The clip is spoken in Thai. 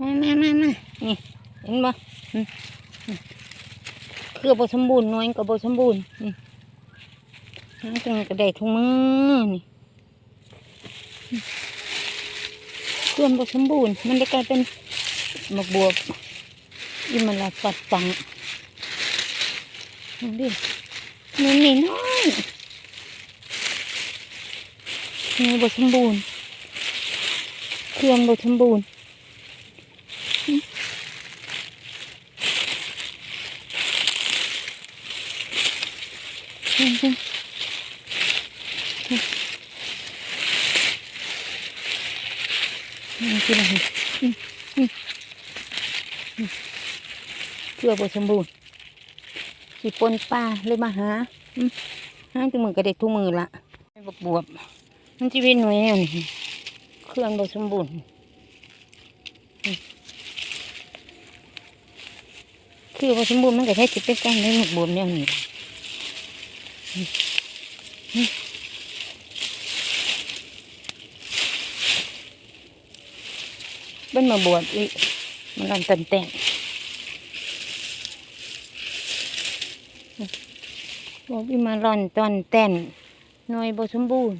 มามามามานี่เห็นบ่คือบสมบูรณ์น้อยกับบสมบูรณ์นี่หาจังกระไดทุกมือนี่อืมเครือบสมบูรณ์ มันได้กลายเป็นหมกบวบอีมันละปัดปังนี่ดินี่นี่น้อยนี่บสมบูรณ์เครือบสมบูรณ์ นี่คืออะไรอืมอืมอืมเพื่อบสมบูรณ์สิปนปลาเลยมาหาหาจมือก็ได้ทุกมือละบวบบวบมันจะเป็นหน่วยเครื่องบสมบูรณ์คือบสมบูรณ์มันก็แค่จะเป็นกันในหมกบวบแนวนี้ ล่ะ bên mà buồn ý mình làm tần tẹn บอกอีมาหล่อนตอนแต่นหน่อยบสมบูรณ์